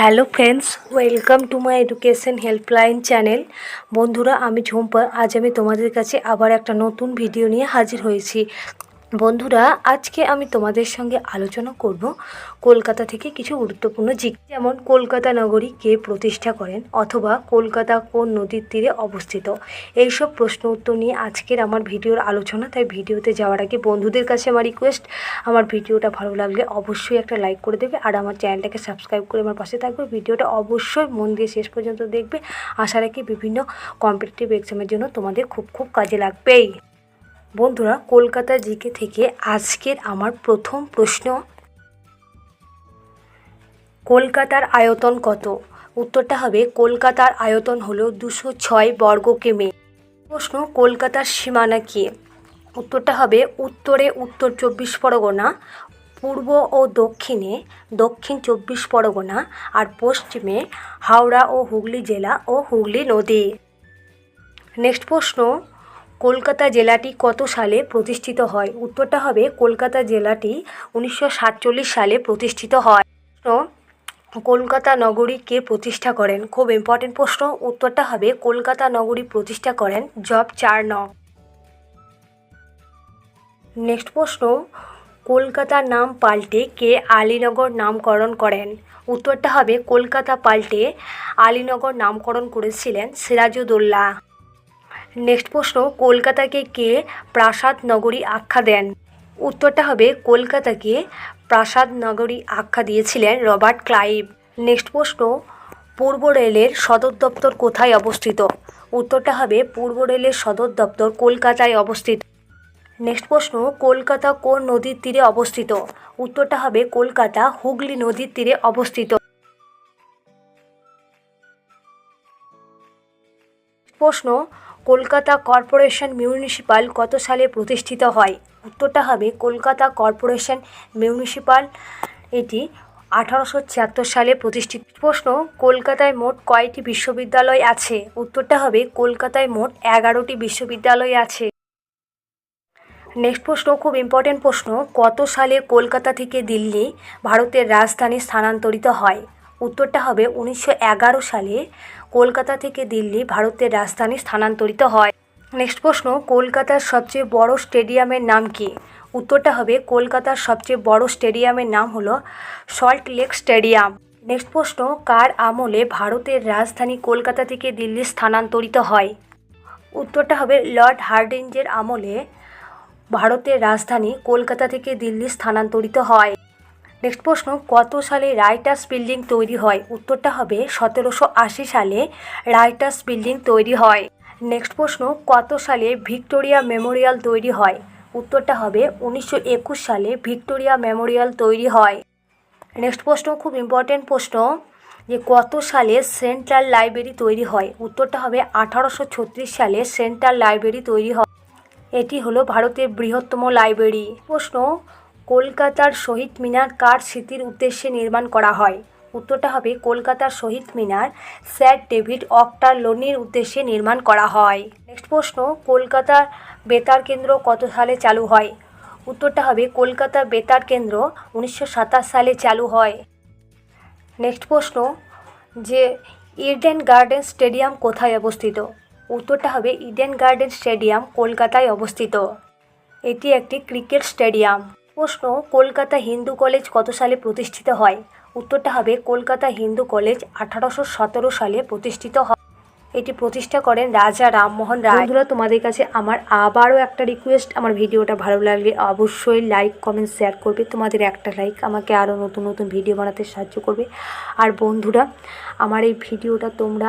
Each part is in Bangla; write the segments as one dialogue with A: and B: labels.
A: Hello friends, welcome to my education helpline channel. বন্ধুরা, আমি ঝুম্পা, আজ আমি তোমাদের কাছে আবার একটা নতুন ভিডিও নিয়ে হাজির হয়েছি। বন্ধুরা, আজকে আমি তোমাদের সঙ্গে আলোচনা করব কলকাতা থেকে কিছু গুরুত্বপূর্ণ জিক যেমন কলকাতা নগরী কে প্রতিষ্ঠা করেন অথবা কলকাতা কোন নদীর তীরে অবস্থিত। এইসব প্রশ্ন উত্তর নিয়ে আজকের আমার ভিডিওর আলোচনা, তাই ভিডিওতে যাওয়ার আগে বন্ধুদের কাছে আমার রিকোয়েস্ট আমার ভিডিওটা ভালো লাগলে অবশ্যই একটা লাইক করে দেবে আর আমার চ্যানেলটাকে সাবস্ক্রাইব করে আমার পাশে থাকবে। ভিডিওটা অবশ্যই মন দিয়ে শেষ পর্যন্ত দেখবে। আশা রাখি বিভিন্ন কম্পিটিটিভ এক্সামের জন্য তোমাদের খুব খুব কাজে লাগবেই। বন্ধুরা, কলকাতা জিকে থেকে আজকের আমার প্রথম প্রশ্ন। কলকাতার আয়তন কত? উত্তরটা হবে, কলকাতার আয়তন হল দুশো ছয় বর্গ কিমি। প্রশ্ন, কলকাতার সীমানা কী? উত্তরটা হবে, উত্তরে উত্তর চব্বিশ পরগনা, পূর্ব ও দক্ষিণে দক্ষিণ চব্বিশ পরগনা, আর পশ্চিমে হাওড়া ও হুগলি জেলা ও হুগলি নদী। নেক্সট প্রশ্ন কলকাতা জেলাটি কত সালে প্রতিষ্ঠিত হয়? উত্তরটা হবে কলকাতা জেলাটি উনিশশো সাতচল্লিশ সালে প্রতিষ্ঠিত হয়। কলকাতা নগরী কে প্রতিষ্ঠা করেন? খুব ইম্পর্টেন্ট প্রশ্ন। উত্তরটা হবে কলকাতা নগরী প্রতিষ্ঠা করেন জব চার ন নেক্সট প্রশ্ন, কলকাতার নাম পাল্টে কে আলীনগর নামকরণ করেন? উত্তরটা হবে কলকাতা পাল্টে আলীনগর নামকরণ করেছিলেন সিরাজউদ্দৌলা নেক্সট প্রশ্ন, কলকাতাকে কে প্রাসাদ নগরী আখ্যা দেন? উত্তরটা হবে কলকাতাকে প্রাসাদ নগরী আখ্যা দিয়েছিলেন রবার্ট ক্লাইভ। নেক্সট প্রশ্ন, পূর্ব রেলের সদর দপ্তর কোথায় অবস্থিত? উত্তরটা হবে পূর্ব রেলের সদর দপ্তর কলকাতায় অবস্থিত। নেক্সট প্রশ্ন, কলকাতা কোন নদীর তীরে অবস্থিত? উত্তরটা হবে কলকাতা, হুগলি নদীর তীরে অবস্থিত। প্রশ্ন কলকাতা কর্পোরেশন মিউনিসিপাল কত সালে প্রতিষ্ঠিত হয়? উত্তরটা হবে কলকাতা কর্পোরেশন মিউনিসিপাল। এটি আঠারোশো ছিয়াত্তর সালে প্রতিষ্ঠিত। প্রশ্ন, কলকাতায় মোট কয়টি বিশ্ববিদ্যালয় আছে? উত্তরটা হবে কলকাতায় মোট এগারোটি বিশ্ববিদ্যালয় আছে। নেক্সট প্রশ্ন, খুব ইম্পর্টেন্ট প্রশ্ন, কত সালে কলকাতা থেকে দিল্লি, ভারতের রাজধানী স্থানান্তরিত হয়? উত্তরটা হবে উনিশশো এগারো সালে। কলকাতা থেকে দিল্লি ভারতের রাজধানী স্থানান্তরিত হয়। নেক্সট প্রশ্ন, কলকাতার সবচেয়ে বড় স্টেডিয়ামের নাম কি? উত্তরটা হবে, কলকাতার সবচেয়ে বড় স্টেডিয়ামের নাম হলো সল্ট লেক স্টেডিয়াম। নেক্সট প্রশ্ন, কার আমলে ভারতের রাজধানী কলকাতা থেকে দিল্লি স্থানান্তরিত হয়? উত্তরটা হবে, লর্ড হার্ডিঞ্জের আমলে ভারতের রাজধানী কলকাতা থেকে দিল্লি স্থানান্তরিত হয়। নেক্সট প্রশ্ন, কত সালে রাইটার্স বিল্ডিং তৈরি হয়? উত্তরটা হবে সতেরোশো আশি সালে রাইটার্স বিল্ডিং তৈরি হয়। নেক্সট প্রশ্ন, কত সালে ভিক্টোরিয়া মেমোরিয়াল তৈরি হয়? উত্তরটা হবে উনিশশো একুশ সালে ভিক্টোরিয়া মেমোরিয়াল তৈরি হয়। নেক্সট প্রশ্ন, খুব ইম্পর্টেন্ট প্রশ্ন, যে কত সালে সেন্ট্রাল লাইব্রেরি তৈরি হয়? উত্তরটা হবে আঠারোশো ছত্রিশ সালে সেন্ট্রাল লাইব্রেরি তৈরি হয়। এটি হলো ভারতের বৃহত্তম লাইব্রেরি। প্রশ্ন কলকাতার শহীদ মিনার কার স্মৃতির উদ্দেশ্যে নির্মাণ করা হয়? উত্তরটা হবে কলকাতার শহীদ মিনার, স্যার ডেভিড অক্টার লোনির উদ্দেশ্যে নির্মাণ করা হয়। নেক্সট প্রশ্ন, কলকাতার বেতার কেন্দ্র কত সালে চালু হয়? উত্তরটা হবে কলকাতা বেতার কেন্দ্র উনিশশো সাতাশ সালে চালু হয়। নেক্সট প্রশ্ন, যে ইডেন গার্ডেন স্টেডিয়াম কোথায় অবস্থিত? উত্তরটা হবে ইডেন গার্ডেন স্টেডিয়াম কলকাতায় অবস্থিত। এটি একটি ক্রিকেট স্টেডিয়াম। প্রশ্ন, কলকাতা হিন্দু কলেজ কত সালে প্রতিষ্ঠিত হয়? উত্তরটা হবে, কলকাতা হিন্দু কলেজ আঠারোশো সতেরো সালে প্রতিষ্ঠিত হয়। এটি প্রতিষ্ঠা করেন রাজা রামমোহন রায়। বন্ধুরা, তোমাদের কাছে আমার আবারও একটা রিকোয়েস্ট আমার ভিডিওটা ভালো লাগলে অবশ্যই লাইক কমেন্ট শেয়ার করবে। তোমাদের একটা লাইক আমাকে আরও নতুন নতুন ভিডিও বানাতে সাহায্য করবে। আর বন্ধুরা, আমার এই ভিডিওটা তোমরা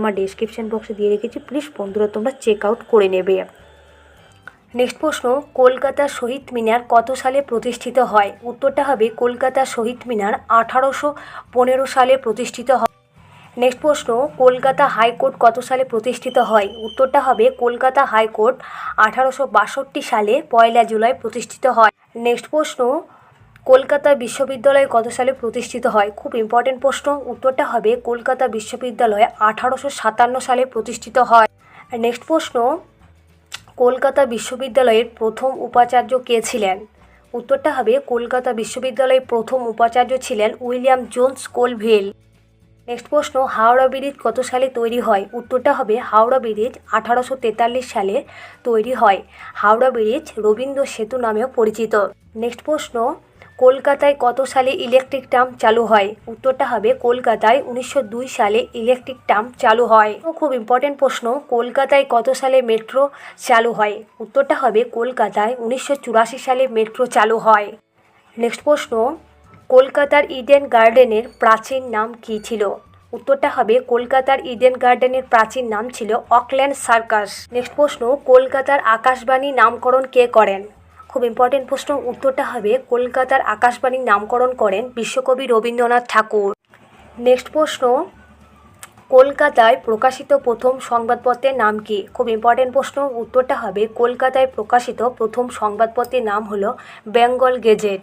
A: আমার ডেসক্রিপশান বক্সে দিয়ে রেখেছি। প্লিজ বন্ধুরা, তোমরা চেক আউট করে নেবে। নেক্সট প্রশ্ন কলকাতা শহীদ মিনার কত সালে প্রতিষ্ঠিত হয়? উত্তরটা হবে কলকাতা শহীদ মিনার আঠারোশো পনেরো সালে প্রতিষ্ঠিত হয়। নেক্সট প্রশ্ন, কলকাতা হাইকোর্ট কত সালে প্রতিষ্ঠিত হয়? উত্তরটা হবে, কলকাতা হাইকোর্ট আঠারোশো বাষট্টি সালে পয়লা জুলাই প্রতিষ্ঠিত হয়। নেক্সট প্রশ্ন কলকাতা বিশ্ববিদ্যালয় কত সালে প্রতিষ্ঠিত হয়? খুব ইম্পর্টেন্ট প্রশ্ন। উত্তরটা হবে কলকাতা বিশ্ববিদ্যালয় আঠারোশো সাতান্ন সালে প্রতিষ্ঠিত হয়। নেক্সট প্রশ্ন, কলকাতা বিশ্ববিদ্যালয়ের প্রথম উপাচার্য কে ছিলেন? উত্তরটা হবে কলকাতা বিশ্ববিদ্যালয়ের প্রথম উপাচার্য ছিলেন উইলিয়াম জোন্স কোলভিল। নেক্সট প্রশ্ন, হাওড়া ব্রিজ কত সালে তৈরি হয়? উত্তরটা হবে হাওড়া ব্রিজ আঠারোশো তেতাল্লিশ সালে তৈরি হয়। হাওড়া ব্রিজ রবীন্দ্র সেতু নামেও পরিচিত। নেক্সট প্রশ্ন কলকাতায় কত সালে ইলেকট্রিক ট্রাম চালু হয়? উত্তরটা হবে কলকাতায় উনিশশো দুই সালে ইলেকট্রিক ট্রাম চালু হয়। খুব ইম্পর্টেন্ট প্রশ্ন, কলকাতায় কত সালে মেট্রো চালু হয়? উত্তরটা হবে কলকাতায় উনিশশো চুরাশি সালে মেট্রো চালু হয়। নেক্সট প্রশ্ন, কলকাতার ইডেন গার্ডেনের প্রাচীন নাম কী ছিল? উত্তরটা হবে কলকাতার ইডেন গার্ডেনের প্রাচীন নাম ছিল অকল্যান্ড সার্কাস নেক্সট প্রশ্ন, কলকাতার আকাশবাণী নামকরণ কে করেন? খুব ইম্পর্টেন্ট প্রশ্ন উত্তরটা হবে কলকাতার আকাশবাণীর নামকরণ করেন বিশ্বকবি রবীন্দ্রনাথ ঠাকুর। নেক্সট প্রশ্ন, কলকাতায় প্রকাশিত প্রথম সংবাদপত্রের নাম কি? খুব ইম্পর্টেন্ট প্রশ্ন উত্তরটা হবে কলকাতায় প্রকাশিত প্রথম সংবাদপত্রের নাম হলো বেঙ্গল গেজেট।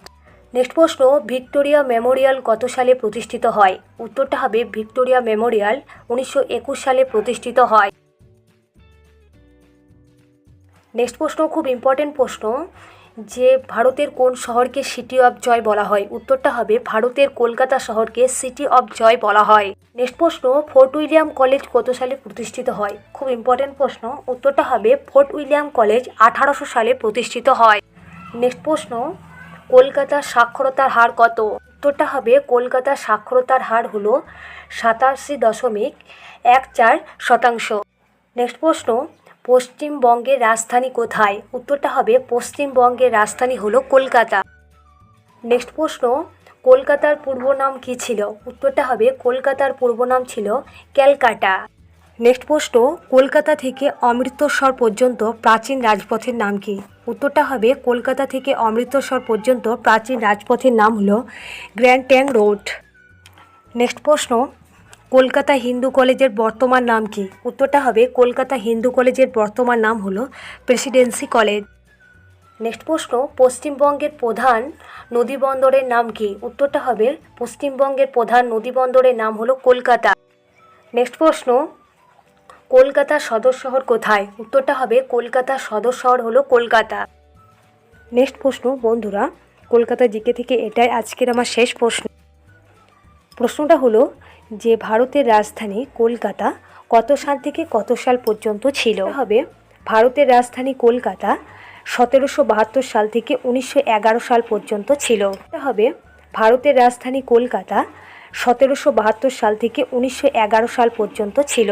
A: নেক্সট প্রশ্ন, ভিক্টোরিয়া মেমোরিয়াল কত সালে প্রতিষ্ঠিত হয়? উত্তরটা হবে ভিক্টোরিয়া মেমোরিয়াল উনিশশো একুশ সালে প্রতিষ্ঠিত হয়। নেক্সট প্রশ্ন, খুব ইম্পর্টেন্ট প্রশ্ন যে ভারতের কোন শহরকে সিটি অফ জয় বলা হয়? উত্তরটা হবে ভারতের কলকাতা শহরকে সিটি অফ জয় বলা হয়। নেক্সট প্রশ্ন, ফোর্ট উইলিয়াম কলেজ কত সালে প্রতিষ্ঠিত হয়? খুব ইম্পর্টেন্ট প্রশ্ন। উত্তরটা হবে ফোর্ট উইলিয়াম কলেজ আঠারোশো সালে প্রতিষ্ঠিত হয়। নেক্সট প্রশ্ন কলকাতার সাক্ষরতার হার কত? উত্তরটা হবে কলকাতার সাক্ষরতার হার হলো সাতাশি দশমিক এক চার শতাংশ। নেক্সট প্রশ্ন পশ্চিমবঙ্গের রাজধানী কোথায়? উত্তরটা হবে, পশ্চিমবঙ্গের রাজধানী হলো কলকাতা। নেক্সট প্রশ্ন, কলকাতার পূর্ব নাম কী ছিল? উত্তরটা হবে, কলকাতার পূর্ব নাম ছিল ক্যালকাটা। নেক্সট প্রশ্ন, কলকাতা থেকে অমৃতসর পর্যন্ত প্রাচীন রাজপথের নাম কি? উত্তরটা হবে, কলকাতা থেকে অমৃতসর পর্যন্ত প্রাচীন রাজপথের নাম হলো গ্র্যান্ড ট্যাং রোড। নেক্সট প্রশ্ন কলকাতা হিন্দু কলেজের বর্তমান নাম কি? উত্তরটা হবে কলকাতা হিন্দু কলেজের বর্তমান নাম হলো প্রেসিডেন্সি কলেজ। নেক্সট প্রশ্ন, পশ্চিমবঙ্গের প্রধান নদীবন্দরের নাম কি? উত্তরটা হবে পশ্চিমবঙ্গের প্রধান নদীবন্দরের নাম হলো কলকাতা। নেক্সট প্রশ্ন কলকাতার সদর শহর কোথায়? উত্তরটা হবে কলকাতার সদর শহর হলো কলকাতা। নেক্সট প্রশ্ন, বন্ধুরা, কলকাতা জিকে থেকে এটাই আজকের আমার শেষ প্রশ্ন। প্রশ্নটা হলো যে ভারতের রাজধানী কলকাতা কত সাল থেকে কত সাল পর্যন্ত ছিল? হবে ভারতের রাজধানী কলকাতা সতেরোশো বাহাত্তর সাল থেকে উনিশশো এগারো সাল পর্যন্ত ছিল। হবে ভারতের রাজধানী কলকাতা সতেরোশো বাহাত্তর সাল থেকে উনিশশো এগারো সাল পর্যন্ত ছিল।